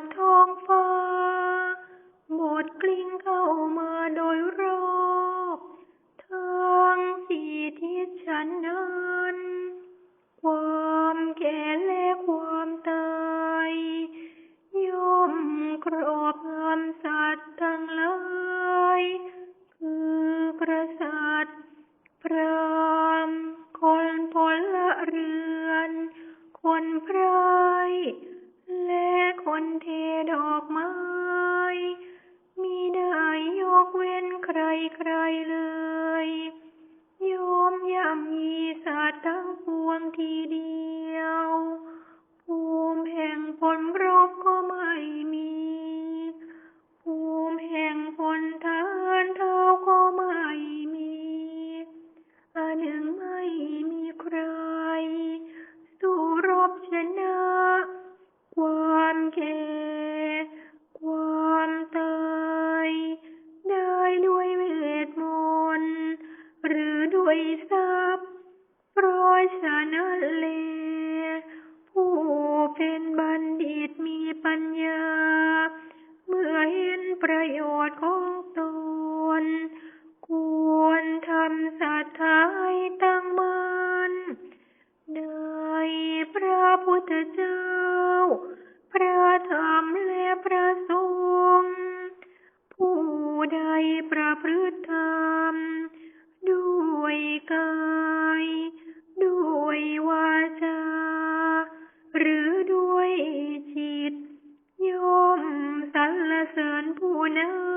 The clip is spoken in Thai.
ดทองฟ้าบทกลิ้งเข้ามาโดยรอบทั้งสี่ทิศฉันนั้น ความแก่และความตายย่อมครอบงำสัตว์ทั้งหลายคือกษัตริย์พรามคนพละเรือ คนไพรและคนเทดอกไม้มีได้ยกเว้นใครใครเลยยอมย่ำยีสัตว์ทั้งปวงทีเดียว ชของตน ควรทำศรัทธาตั้งมั่นในพระพุทธเจ้า พระธรรมและพระสงฆ์ผู้ใดประพฤติธรรม ด้วยกาย ด้วยวาจา หรือด้วยจิต ย่อมสรรเสริญผู้นั้น